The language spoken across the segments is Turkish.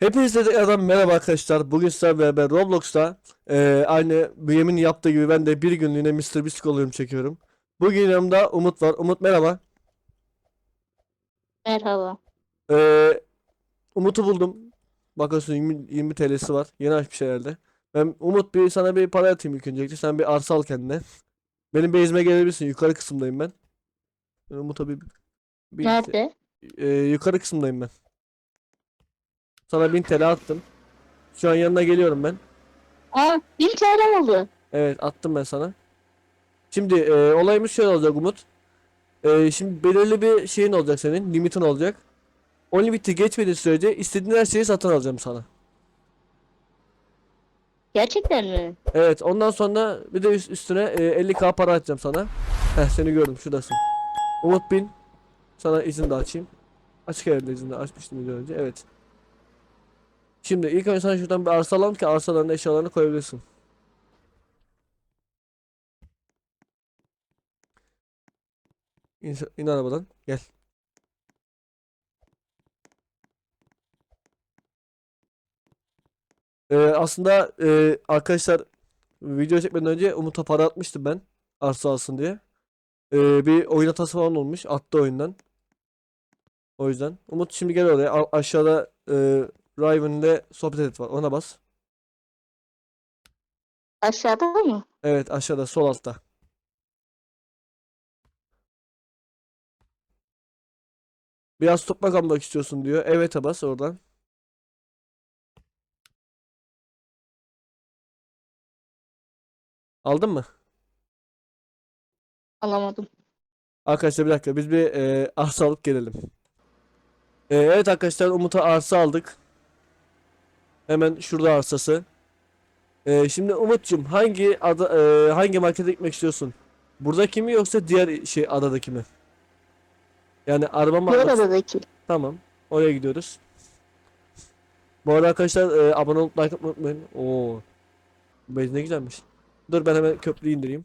Hepinize adam merhaba arkadaşlar. Bugün sizlerle beraber Roblox'ta eee, aynı Bünyamin'in yaptığı gibi ben de bir günlüğüne Mr. Beast oluyorum çekiyorum. Bugün yanımda Umut var. Umut merhaba. Merhaba. Eee, Umut'u buldum. Bakıyorsun 20, 20 TL'si var. Yeni açmış herhalde. Ben Umut bir sana bir para atayım ilk öncelikle. Sen bir arsa al kendine. Benim base'ime gelebilirsin. Yukarı kısımdayım ben. Ben Umut'a bir, bir Nerede? Eee, yukarı kısımdayım ben. Sana 1000 TL attım. Şu an yanına geliyorum ben. Aa, bin TL oldu. Evet attım ben sana. Şimdi e, olayımız şöyle olacak Umut. E, şimdi belirli bir şeyin olacak senin. Limitin olacak. O limiti geçmediği sürece istediğin her şeyi satın alacağım sana. Gerçekten mi? Evet ondan sonra bir de üst- üstüne e, 50k para atacağım sana. Heh seni gördüm şuradasın. Umut bin. Sana izin de açayım. Açık herhalde izin de açmıştım önce. Evet. Şimdi ilk önce sana şuradan bir arsa alalım ki arsalarına eşyalarını koyabilirsin. İn, in arabadan. Gel. Ee, aslında e, arkadaşlar video çekmeden önce Umut'a para atmıştım ben. Arsa alsın diye. Ee, bir oyun hatası falan olmuş. Attı oyundan. O yüzden. Umut şimdi gel oraya. A- aşağıda e, Riven'le sohbet et var. Ona bas. Aşağıda mı? Evet aşağıda sol altta. Biraz toprak almak istiyorsun diyor. Evet'e bas oradan. Aldın mı? Alamadım. Arkadaşlar bir dakika biz bir e, arsa alıp gelelim. E, evet arkadaşlar Umut'a arsa aldık. Hemen şurada arsası. E, şimdi Umut'cum hangi ada, e, hangi markete gitmek istiyorsun? Buradaki mi yoksa diğer şey adadaki mi? Yani araba mı Diğer almak- adadaki. Tamam. Oraya gidiyoruz. Bu arada arkadaşlar e, abone olup like atmayı unutmayın. Oo. Bu ne güzelmiş. Dur ben hemen köprüyü indireyim.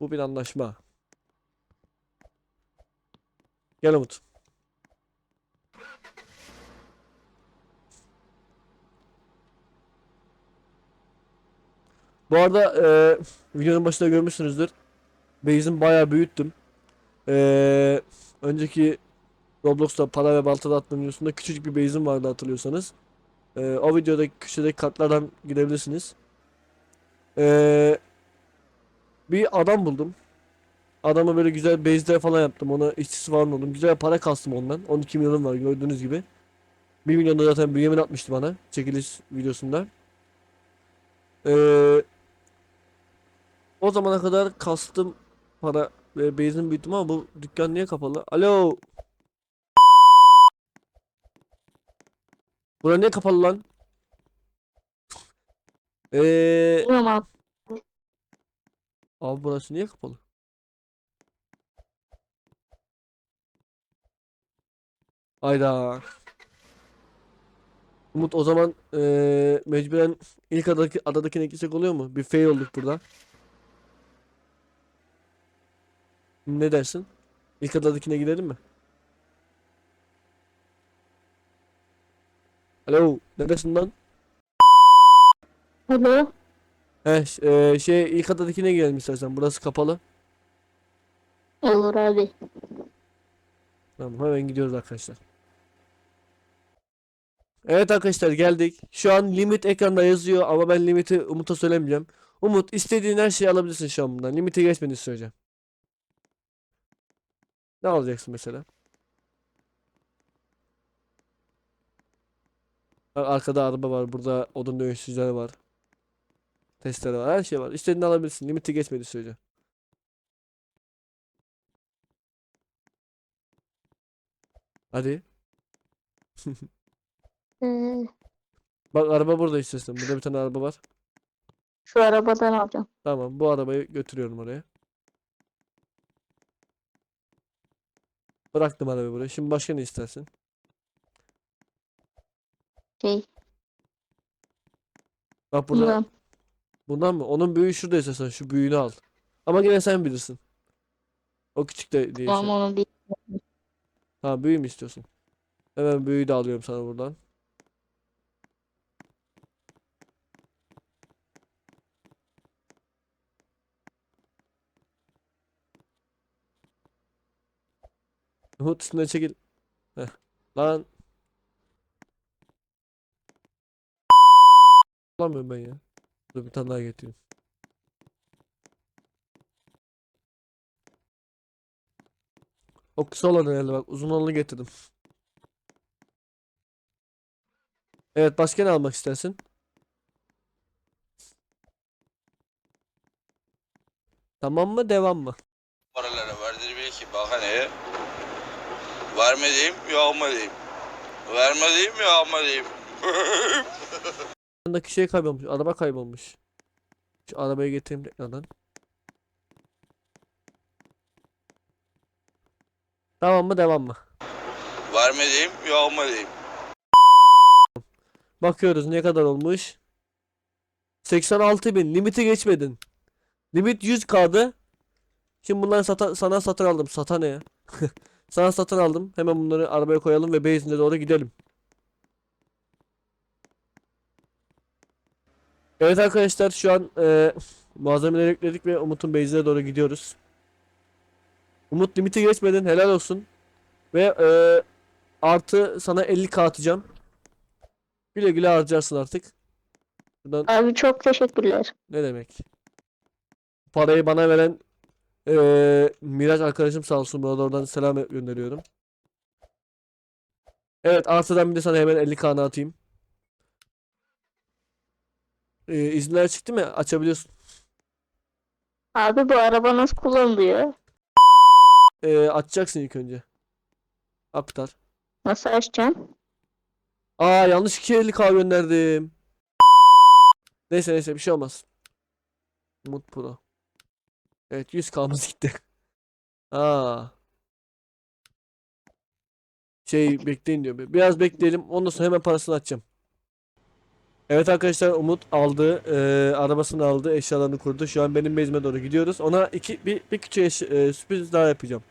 Bu bir anlaşma. Gel Umut. Bu arada e, videonun başında görmüşsünüzdür. Base'imi bayağı büyüttüm. Ee, önceki Roblox'ta para ve balta dağıtma videosunda küçücük bir base'im vardı hatırlıyorsanız. Ee, o videodaki köşedeki kartlardan gidebilirsiniz. Ee, bir adam buldum. Adama böyle güzel base'ler falan yaptım. Ona işçisi falan oldum. Güzel para kastım ondan. 12 milyonum var gördüğünüz gibi. 1 milyon da zaten Bünyamin atmıştı bana çekiliş videosunda. Ee, o zamana kadar kastım para ve base'im büyüttüm ama bu dükkan niye kapalı? Alo. Bura niye kapalı lan? Eee Bilmiyorum abi. burası niye kapalı? Hayda. Umut o zaman eee mecburen ilk adadaki, adadakine gitsek oluyor mu? Bir fail olduk burada. Ne dersin? İlk adadakine gidelim mi? Alo, neredesin lan? Alo. He, eee, şey ilk adadakine gidelim istersen. Burası kapalı. Olur abi. Tamam, hemen gidiyoruz arkadaşlar. Evet arkadaşlar geldik. Şu an limit ekranda yazıyor ama ben limiti Umut'a söylemeyeceğim. Umut istediğin her şeyi alabilirsin şu an bundan. Limiti geçmediğini söyleyeceğim. Ne alacaksın mesela? Bak arkada araba var. Burada odun dövüşçüleri var. Testere var. Her şey var. İstediğini alabilirsin. Limiti geçmediği sürece. Hadi. Bak araba burada istersen. Burada bir tane araba var. şu arabadan alacağım. Tamam bu arabayı götürüyorum oraya. Bıraktım arabayı buraya. Şimdi başka ne istersin? Şey. Bak burada. Bundan. Bundan mı? Onun büyüğü şurada istersen. Şu büyüğünü al. Ama yine sen bilirsin. O küçük de değilse. Tamam onu bir. Tamam büyü mü istiyorsun? Hemen büyüyü de alıyorum sana buradan. Umut üstüne çekil. Heh. Lan. Bulamıyorum ben ya. Dur bir tane daha getireyim. O kısa olan herhalde bak uzun olanı getirdim. Evet başka ne almak istersin? Tamam mı devam mı? Paralara verdirmiyor ki bak Verme diyeyim, yok mu diyeyim. Verme diyeyim, yok mu diyeyim. Yanındaki şey kaybolmuş. Araba kaybolmuş. Şu arabayı getireyim tekrardan. Tamam mı devam mı? Verme diyeyim, yok mu diyeyim. Bakıyoruz ne kadar olmuş. 86 bin. Limiti geçmedin. Limit 100 kaldı. Şimdi bunları sata- sana satın aldım. Sata ne ya? Sana satın aldım. Hemen bunları arabaya koyalım ve base'ine doğru gidelim. Evet arkadaşlar şu an e, malzemeleri ekledik ve Umut'un base'ine doğru gidiyoruz. Umut limiti geçmedin. Helal olsun. Ve e, artı sana 50k atacağım. Güle güle harcarsın artık. Buradan Abi çok teşekkürler. ne demek? Parayı bana veren eee Miraç arkadaşım sağ olsun. Buna da oradan selam gönderiyorum. Evet artıdan bir de sana hemen 50 kanı atayım. Eee izinler çıktı mı? Açabiliyorsun. Abi bu araba nasıl kullanılıyor? Eee açacaksın ilk önce. Aktar. Nasıl açacağım? Aa yanlış 250k gönderdim. Neyse neyse bir şey olmaz. Umut Pro. Evet 100k'mız gitti. Aa. Şey bekleyin diyor. Biraz bekleyelim. Ondan sonra hemen parasını atacağım. Evet arkadaşlar Umut aldı. eee, arabasını aldı. Eşyalarını kurdu. Şu an benim base'ime doğru gidiyoruz. Ona iki bir, bir küçük eş- eee, sürpriz daha yapacağım.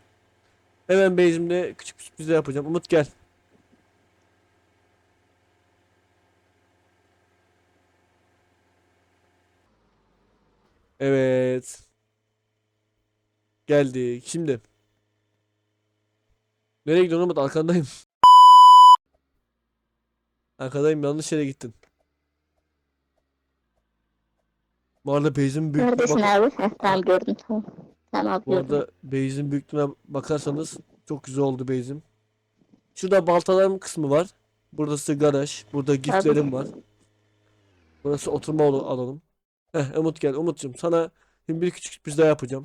Hemen base'imde küçük bir sürpriz yapacağım. Umut gel. Evet. Geldik. Şimdi. Nereye gidiyorsun Umut? Arkandayım. Arkadayım. Yanlış yere gittin. Bu arada base'in büyüklüğüne Neredesin abi? Heh, tamam gördüm tamam. Tamam Bu gördüm. arada base'in büyüklüğüne bakarsanız çok güzel oldu base'im. Şurada baltalarım kısmı var. Burası garaj. Burada giftlerim var. Burası oturma alalım. Heh Umut gel. Umut'cum sana şimdi bir küçük sürpriz daha yapacağım.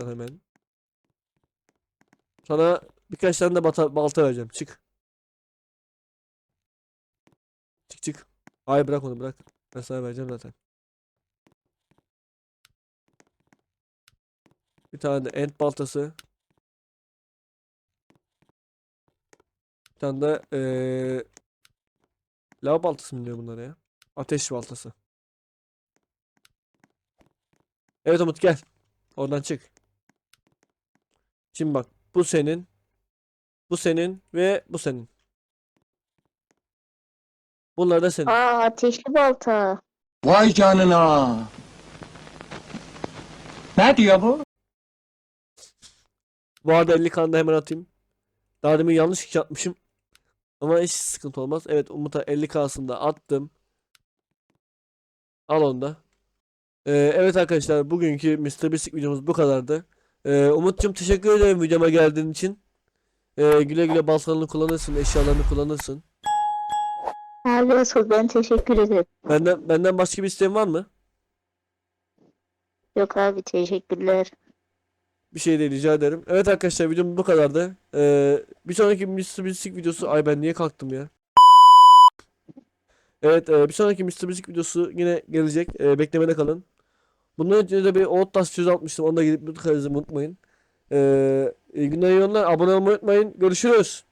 Ben hemen. Sana birkaç tane de bata- balta vereceğim. Çık. Çık çık. Hayır bırak onu bırak. Ben sana vereceğim zaten. Bir tane de end baltası. Bir tane de eee lav baltası mı diyor bunlara ya? Ateş baltası. Evet Umut gel. Oradan çık. Şimdi bak bu senin. Bu senin ve bu senin. Bunlar da senin. Aa ateşli balta. Vay canına. Ne diyor bu? Bu arada 50 kanı da hemen atayım. Daha demin yanlış kişi atmışım. Ama hiç sıkıntı olmaz. Evet Umut'a 50k'sını da attım. Al onu da. Ee, evet arkadaşlar bugünkü Mr. Beast videomuz bu kadardı. Ee, Umut'cum teşekkür ederim videoma geldiğin için. Ee, güle güle baltalarını kullanırsın, eşyalarını kullanırsın. Abi asıl ben teşekkür ederim. Benden benden başka bir isteğin var mı? Yok abi teşekkürler. Bir şey değil rica ederim. Evet arkadaşlar videom bu kadardı. Ee, bir sonraki Mr. Beast videosu ay ben niye kalktım ya? Evet e, bir sonraki Mr. Beast videosu yine gelecek. E, beklemede kalın. Bundan önce de bir Outlast söz atmıştım. Onu da gidip mutlaka unutmayın. Ee, günler iyi yollar. Abone olmayı unutmayın. Görüşürüz.